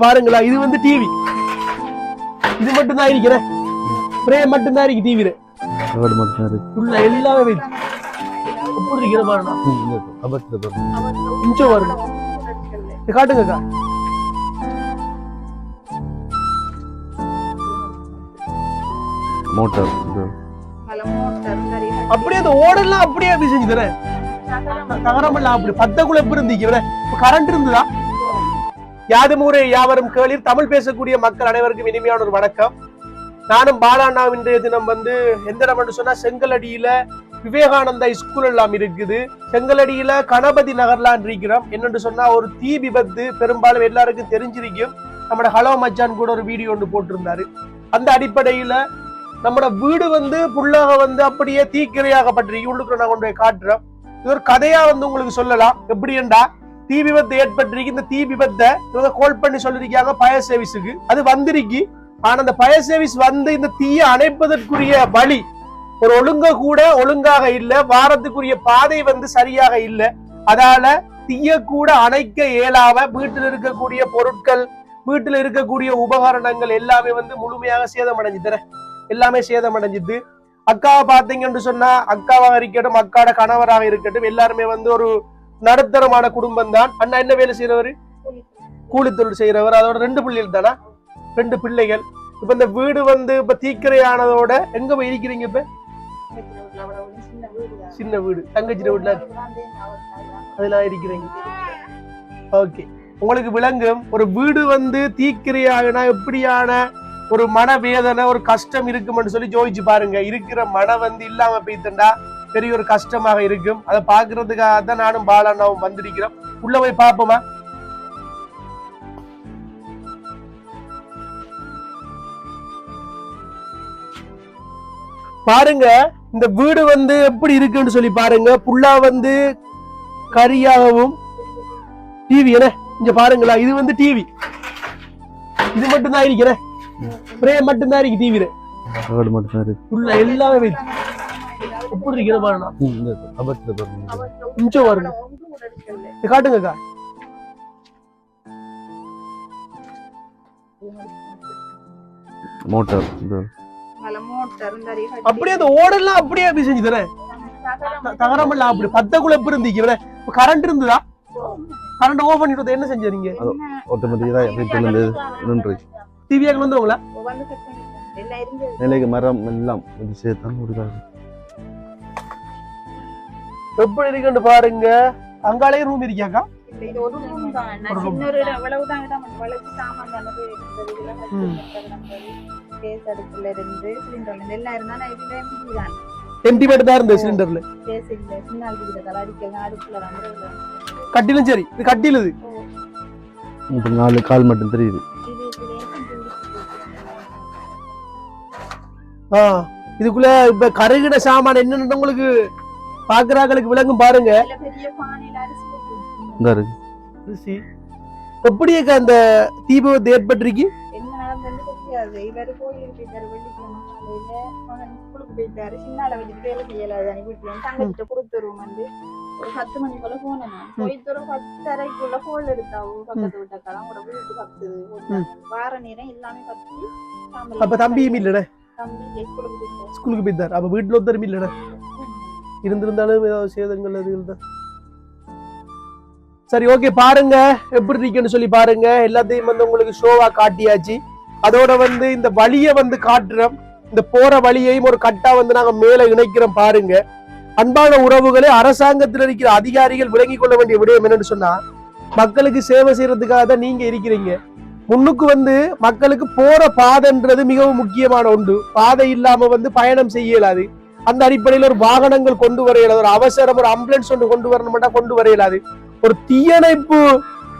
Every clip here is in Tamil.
பாருங்களா இது வந்து டிவி இது மட்டும் தான் இருக்கிறேன் பிரேம் மட்டும் தான் இருக்கு டிவில ரோடு மட்டும் இருக்கு. உள்ள எல்லாமே வைத்து எப்படி இருக்கிற பாருங்க அபத்தில் பாருங்க கொஞ்சம் இது காட்டுங்கக்கா மோட்டார் அப்படியே அந்த ஓடெல்லாம் அப்படியே அப்படி செஞ்சு தரேன் அப்படி. பத்தக்குள்ள எப்படி இருந்தீங்க கரண்ட் இருந்ததா? யாதும் யாவரும் கேளிர். தமிழ் பேசக்கூடிய மக்கள் அனைவருக்கும் இனிமையான ஒரு வணக்கம். நானும் பாலாண்ணா இன்றைய தினம் வந்து எந்த என்று சொன்னா செங்கலடியில விவேகானந்தா ஸ்கூல் எல்லாம் இருக்குது. செங்கலடியில கணபதி நகர்லாம் இருக்கிறோம் என்னென்று சொன்னா ஒரு தீ விபத்து பெரும்பாலும் எல்லாருக்கும் தெரிஞ்சிருக்கும். நம்மட ஹலோ மச்சான் கூட ஒரு வீடியோ ஒன்று போட்டிருந்தாரு. அந்த அடிப்படையில நம்மட வீடு வந்து புல்லாக வந்து அப்படியே தீக்கிரையாகப்பட்டிருக்கு. உள்ளுக்குள்ள நான் கொண்டு போய் காட்டுறோம் இது ஒரு கதையா வந்து உங்களுக்கு சொல்லலாம். எப்படி என்றா தீ விபத்து ஏற்பட்டிருக்கு. இந்த தீ விபத்தை இவங்க கோல் பண்ணி சொல்லிருக்காங்க ஃபயர் சர்வீஸுக்கு அது வந்திருக்கு. ஆனா அந்த ஃபயர் சர்வீஸ் வந்து இந்த தீயை அணைப்பதற்குரிய வழி ஒரு ஒழுங்க கூட ஒழுங்காக இல்ல வாரத்துக்குரிய பாதை வந்து சரியாக இல்ல. அதால தீய கூட அணைக்க இயலாம வீட்டில் இருக்கக்கூடிய பொருட்கள் வீட்டில் இருக்கக்கூடிய உபகரணங்கள் எல்லாமே வந்து முழுமையாக சேதமடைஞ்சு எல்லாமே சேதமடைஞ்சுது அக்காவை பாத்தீங்கன்னு சொன்னா அக்காவாக இருக்கட்டும் அக்காட கணவராக இருக்கட்டும் எல்லாருமே வந்து ஒரு நடுத்தரமான குடும்பம் தான். அண்ணா என்ன வேலை செய்யறவர் கூலி தொழில் செய்யறவர் அதோட ரெண்டு பிள்ளைகள் தானா? ரெண்டு பிள்ளைகள். இப்ப இந்த வீடு வந்து இப்ப தீக்கிரையானதோட எங்க போய் இருக்கிறீங்க இப்ப? சின்ன வீடு. தங்கச்சி வீட்டுல அதெல்லாம் இருக்கிறீங்க. ஓகே உங்களுக்கு விளங்கும் ஒரு வீடு வந்து தீக்கிரையாகனா எப்படியான ஒரு மனவேதனை ஒரு கஷ்டம் இருக்குமென்னு சொல்லி ஜோதிச்சு பாருங்க. இருக்கிற மனம் வந்து இல்லாம போய்த்தண்டா பெரிய ஒரு கஷ்டமாக இருக்கும். அதை பாக்குறதுக்காக தான் நானும் பாலாண்ணாவும் வந்திருக்கிறோம். உள்ள போய் பார்ப்போமா? பாருங்க இந்த வீடு வந்து எப்படி இருக்குன்னு சொல்லி பாருங்க. புல்லா வந்து கரியாகவும் டிவி என்ன இங்க பாருங்களா இது வந்து டிவி இது மட்டும் தான் இருக்கிறேன் பிரேம் மட்டும் தான் இருக்கு. உள்ள எல்லாமே வைத்து எப்படி இருக்கிற பாருங்க. அபத்தில் பாருங்க கொஞ்சம் வருங்க. இது காட்டுங்கக்கா. மோட்டார் அப்படியே அந்த ஓடெல்லாம் அப்படியே அப்படி செஞ்சு தரேன். தகரமெல்லாம் அப்படி பத்தக்குள்ள எப்படி இருந்தீங்க இப்ப கரண்ட் இருந்ததா? கரண்ட் ஓபன் பண்ணிட்டு என்ன செஞ்சீங்க ஆட்டோமேட்டிக்காக வீட்டில் இருந்து நின்று டிவியாக வந்துருங்களா நிலைக்கு மரம் எல்லாம் சேர்த்தான் ஒரு எப்படி இருக்குன்னு பாருங்க. அங்காலே ரூம் இருக்கியாக்கா. சென்டிமீட்டர் தான். இருந்தது சிலிண்டர்ல. கட்டிலும் சரி. இது கட்டில் இது நாலு கால் மட்டும் தெரியுது. ஆ இதுக்குள்ள இப்ப கருகிட சாமான் என்னன்னு உங்களுக்கு பாக்குறாங்களுக்கு விளங்கும் பாருங்க. ரிஷி, எப்படி அந்த தீ விபத்து ஏற்பட்டிருக்கு? பத்து மணி போல போனேன் நான். போயிட்டு ஒரு பத்தரைக்குள்ள phone எடுத்தாவோ. பக்கத்து வீட்டுக்காரன் கூட வீட்டு கத்துது. ம். வார நேரம் எல்லாமே கத்தி அப்ப தம்பியும் இல்லடே. தம்பி. ஸ்கூலுக்கு போயிட்டார். அப்ப வீட்டுல ஒருத்தரும் இல்லடே. இருந்திருந்தாலும் ஏதாவது சேதங்கள் அது தான் சரி ஓகே பாருங்க. எப்படி இருக்குன்னு சொல்லி பாருங்க. எல்லாத்தையும் வந்து உங்களுக்கு ஷோவா காட்டியாச்சு. அதோட வந்து இந்த வழியை வந்து காட்டுறோம். இந்த போற வழியையும் ஒரு கட்டா வந்து நாங்க மேல இணைக்கிறோம் பாருங்க. அன்பான உறவுகளே அரசாங்கத்தில் இருக்கிற அதிகாரிகள் விளங்கிக் கொள்ள வேண்டிய விடயம் என்னன்னு சொன்னா மக்களுக்கு சேவை செய்யறதுக்காக தான் நீங்க இருக்கிறீங்க. முன்னுக்கு வந்து மக்களுக்கு போற பாதைன்றது மிகவும் முக்கியமான ஒன்று. பாதை இல்லாம வந்து பயணம் செய்யலாது. அந்த அடிப்படையில் ஒரு வாகனங்கள் கொண்டு வர இயலாது ஒரு அவசரம் ஒரு ஆம்புலன்ஸ் ஒன்று கொண்டு வரணும்னா கொண்டு வர இயலாது ஒரு தீயணைப்பு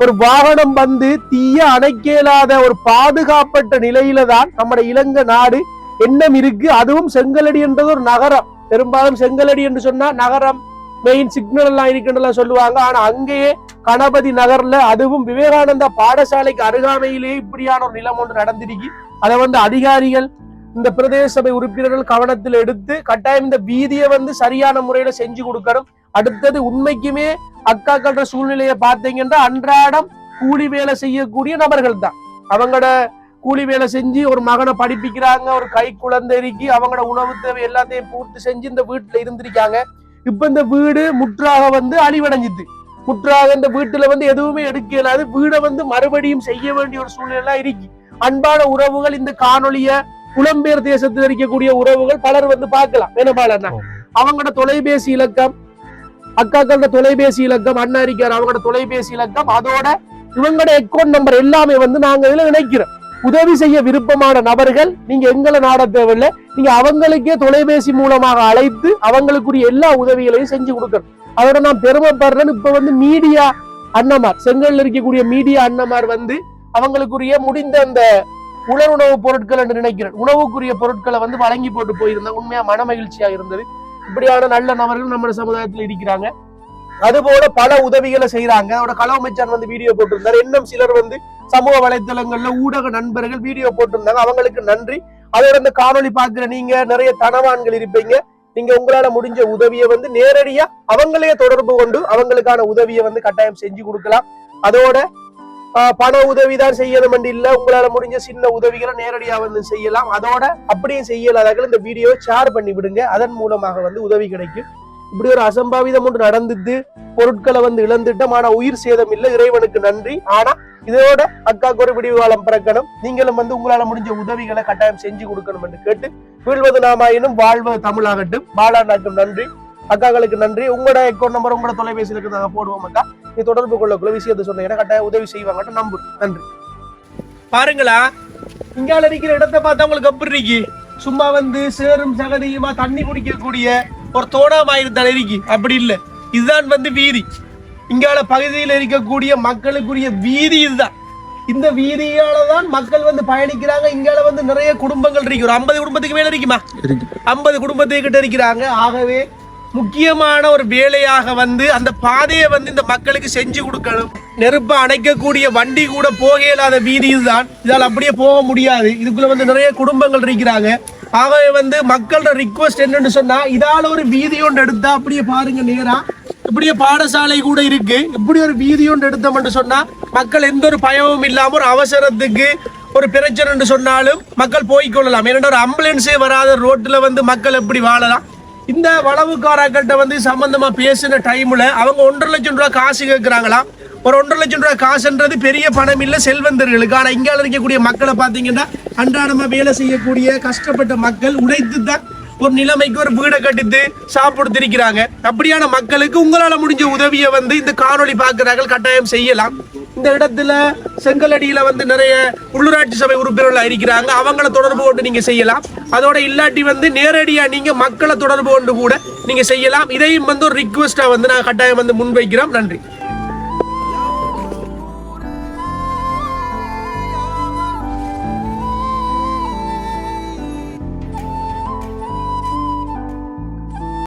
ஒரு வாகனம் வந்து தீய அணைக்க இயலாத ஒரு பாதுகாப்பற்ற நிலையில தான் நம்ம இலங்கை நாடு எண்ணம் இருக்கு. அதுவும் செங்கலடி என்றது ஒரு நகரம். பெரும்பாலும் செங்கலடி என்று சொன்னா நகரம் மெயின் சிக்னல் எல்லாம் இருக்குன்றலாம் சொல்லுவாங்க. ஆனா அங்கேயே கணபதி நகர்ல அதுவும் விவேகானந்தா பாடசாலைக்கு அருகாமையிலேயே இப்படியான ஒரு நிலம் ஒன்று நடந்திருக்கு. அதை வந்து அதிகாரிகள் இந்த பிரதேச சபை உறுப்பினர்கள் கவனத்தில் எடுத்து கட்டாயம் இந்த வீதியை வந்து சரியான முறையில செஞ்சு கொடுக்கணும். அடுத்தது உண்மைக்குமே அக்கா கட்டுற சூழ்நிலையை பார்த்தீங்கன்னா அன்றாடம் கூலி வேலை செய்யக்கூடிய நபர்கள் தான் அவங்களோட கூலி வேலை செஞ்சு ஒரு மகனை படிப்பிக்கிறாங்க ஒரு கை குழந்தைக்கு அவங்களோட உணவு தேவை எல்லாத்தையும் பூர்த்தி செஞ்சு இந்த வீட்டுல இருந்திருக்காங்க. இப்ப இந்த வீடு முற்றாக வந்து அழிவடைஞ்சிது. முற்றாக இந்த வீட்டுல வந்து எதுவுமே எடுக்க இயலாது. வீடை வந்து மறுபடியும் செய்ய வேண்டிய ஒரு சூழ்நிலை இருக்கு. அன்பான உறவுகள் இந்த காணொலியை புலம்பெயர் தேசத்தில் இருக்கக்கூடிய உறவுகள் பலர் வந்து பார்க்கலாம். பாலண்ணா அவங்களோட தொலைபேசி இலக்கம் அக்காக்களோட தொலைபேசி இலக்கம் அண்ணா இருக்கார் அவங்களோட தொலைபேசி இலக்கம் அதோட இவங்களோட அக்கௌண்ட் நம்பர் எல்லாமே வந்து நாங்க இதுல இணைக்கிறோம். உதவி செய்ய விருப்பமான நபர்கள் நீங்க எங்களை நாட தேவையில்லை. நீங்க அவங்களுக்கே தொலைபேசி மூலமாக அழைத்து அவங்களுக்குரிய எல்லா உதவிகளையும் செஞ்சு கொடுக்கணும். அதோட நான் பெருமைப்படுறேன் இப்ப வந்து மீடியா அண்ணமார் செங்கல்ல இருக்கக்கூடிய மீடியா அண்ணமார் வந்து அவங்களுக்குரிய முடிந்த அந்த உலர் உணவு பொருட்கள் என்று நினைக்கிறேன். உணவுக்குரிய பொருட்களை வந்து வழங்கி போட்டு போயிருந்தேன் உண்மையா மன மகிழ்ச்சியா இருந்தது. இப்படியான நல்ல நபர்கள் நம்ம சமுதாயத்தில் இருக்கிறாங்க. அதுபோல பல உதவிகளை செய்யறாங்க அவரோட அமைச்சர் வந்து வீடியோ போட்டிருந்தார். இன்னும் சிலர் வந்து சமூக வலைத்தளங்கள்ல ஊடக நண்பர்கள் வீடியோ போட்டிருந்தாங்க. அவங்களுக்கு நன்றி. அதோட இந்த காணொளி பாக்குற நீங்க நிறைய தனவான்கள் இருப்பீங்க. நீங்க உங்களால முடிஞ்ச உதவியை வந்து நேரடியா அவங்களே தொடர்பு கொண்டு அவங்களுக்கான உதவியை வந்து கட்டாயம் செஞ்சு கொடுக்கலாம். அதோட பண உதவி தான் செய்யணும் இல்ல. உங்களால முடிஞ்ச சின்ன உதவிகளை நேரடியா வந்து செய்யலாம். அதோட அப்படியும் செய்யலாதார்கள் இந்த வீடியோவை ஷேர் பண்ணி விடுங்க. அதன் மூலமாக வந்து உதவி கிடைக்கும். இப்படி ஒரு அசம்பாவிதம் ஒன்று நடந்துட்டு பொருட்களை வந்து இழந்துட்டோம். ஆனா உயிர் சேதம் இல்லை. இறைவனுக்கு நன்றி. ஆனா இதோட அக்காக்கு ஒரு விடிவு காலம் பிறக்கணும். நீங்களும் வந்து உங்களால முடிஞ்ச உதவிகளை கட்டாயம் செஞ்சு கொடுக்கணும் என்று கேட்டு வீழ்வது நாமாயினும் வாழ்வது தமிழாகட்டும். பாலாண்டாக்கும் நன்றி. அக்காக்களுக்கு நன்றி. உங்களோட அக்கௌண்ட் நம்பர் உங்களோட தொலைபேசியில் இருக்கிறதாக நாங்க போடுவோம் அக்கா. நீ தொடர்பு கொள்ளக்குள்ள விஷயத்தை சொன்னீங்கன்னா கட்டாயம் உதவி செய்வாங்கட்டு நம்பு நன்றி. பாருங்களா இங்கால இருக்கிற இடத்தை பார்த்தா உங்களுக்கு எப்படி இருக்கு? சும்மா வந்து சேரும் சகதியுமா தண்ணி குடிக்கக்கூடிய ஒரு தோடாமாயிருந்தால இருக்கு. அப்படி இல்ல. இதுதான் வந்து வீதி. இங்கால பகுதியில் இருக்கக்கூடிய மக்களுக்குரிய வீதி இதுதான். இந்த வீதியால தான் மக்கள் வந்து பயணிக்கிறாங்க. இங்கால வந்து நிறைய குடும்பங்கள் இருக்கு. ஒரு ஐம்பது குடும்பத்துக்கு மேல இருக்குமா? ஐம்பது குடும்பத்துக்கிட்ட இருக்கிறாங்க. ஆகவே முக்கியமான ஒரு வேலையாக வந்து அந்த பாதையை வந்து இந்த மக்களுக்கு செஞ்சு கொடுக்கணும். நெருப்பை அணைக்கக்கூடிய வண்டி கூட போக இயலாத வீதி தான் இதால் அப்படியே போக முடியாது. இதுக்குள்ள வந்து நிறைய குடும்பங்கள் இருக்கிறாங்க. ஆகவே வந்து மக்களோட ரிக்வஸ்ட் என்னன்னு சொன்னா இதால ஒரு வீதி ஒன்று எடுத்தா அப்படியே பாருங்க நேரா. இப்படியே பாடசாலை கூட இருக்கு. இப்படி ஒரு வீதி ஒன்று எடுத்தோம்னு சொன்னா மக்கள் எந்த ஒரு பயமும் இல்லாம ஒரு அவசரத்துக்கு ஒரு பிரச்சனைன்னு சொன்னாலும் மக்கள் போய்க்கொள்ளலாம் ஏன்னா ஒரு ஆம்புலன்ஸே வராத ரோட்டில் வந்து மக்கள் எப்படி வாழலாம்? இந்த வளவுக்காரர்கள்ட்ட வந்து சம்பந்தமா பேசின டைம்ல அவங்க ஒன்றரை லட்சம் ரூபாய் காசு கேட்குறாங்களாம் ஒரு ஒன்றரை லட்சம் ரூபாய் காசுன்றது பெரிய பணம் இல்லை செல்வந்தர்களுக்கு. ஆனா இங்கே இருக்கக்கூடிய மக்களை பாத்தீங்கன்னா அன்றாடமா வேலை செய்யக்கூடிய கஷ்டப்பட்ட மக்கள் உடைத்து தான் ஒரு நிலைமைக்கு ஒரு வீடை கட்டித்து சாப்பிடுத்திருக்கிறாங்க அப்படியான மக்களுக்கு உங்களால் முடிஞ்ச உதவியை வந்து இந்த காணொளி பார்க்குறார்கள் கட்டாயம் செய்யலாம். இந்த இடத்துல செங்கலடியில வந்து நிறைய உள்ளூராட்சி சபை உறுப்பினர்கள் இருக்கிறாங்க. அவங்கள தொடர்பு கொண்டு நீங்க செய்யலாம். அதோட இல்லாட்டி வந்து நேரடியா நீங்க மக்களை தொடர்பு கொண்டு கூட நீங்க செய்யலாம். இதையும் வந்து ஒரு ரிக்வெஸ்டா வந்து நான் கட்டாயம் வந்து முன்வைக்கிறோம். நன்றி.